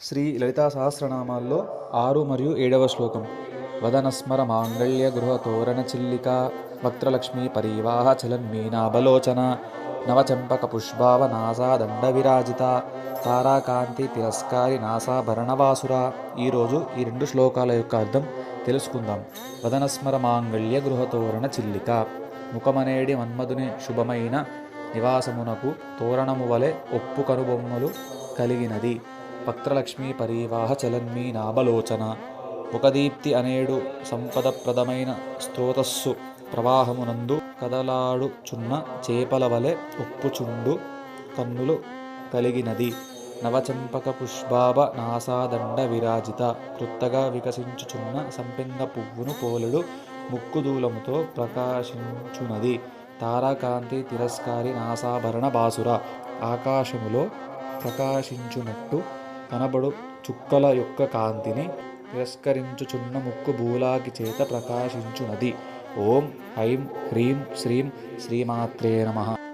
శ్రీ లలితా సహస్రనామాల్లో ఆరు మరియు ఏడవ శ్లోకం. వదనస్మర మాంగళ్య గృహ తోరణ చిల్లిక వక్త్రలక్ష్మీ పరీవాహ చలన్మీనాబలోచన నవచంపక పుష్పావ నాసా దండ విరాజిత తారాకాంతి తిరస్కారి నాసాభరణవాసుర ఈరోజు ఈ రెండు శ్లోకాల యొక్క అర్థం తెలుసుకుందాం. వదనస్మర మాంగళ్య గృహ తోరణ చిల్లిక. ముఖమనేడి మన్మధుని శుభమైన నివాసమునకు తోరణము వలె ఒప్పు కనుబొమ్మలు కలిగినది. పత్రలక్ష్మీ పరీవాహ చలన్మీ నాభలోచన ముఖదీప్తి అనేడు సంపదప్రదమైన స్రోతస్సు ప్రవాహమునందు కదలాడుచున్న చేపల వలె ఉప్పుచుండు కన్నులు కలిగినది. నవచంపక పుష్పాభ నాసాదండ విరాజిత క్రొత్తగా వికసించుచున్న సంపెంగ పువ్వును పోలుడు ముక్కుదూలముతో ప్రకాశించునది. తారాకాంతి తిరస్కారి నాసాభరణ బాసుర ఆకాశములో ప్రకాశించునట్టు కనబడు చుక్కల యొక్క కాంతిని తిరస్కరించుచున్న ముక్కు భూలాకి చేత ప్రకాశించునది. ఓం ఐం హ్రీం శ్రీం శ్రీమాత్రే నమః.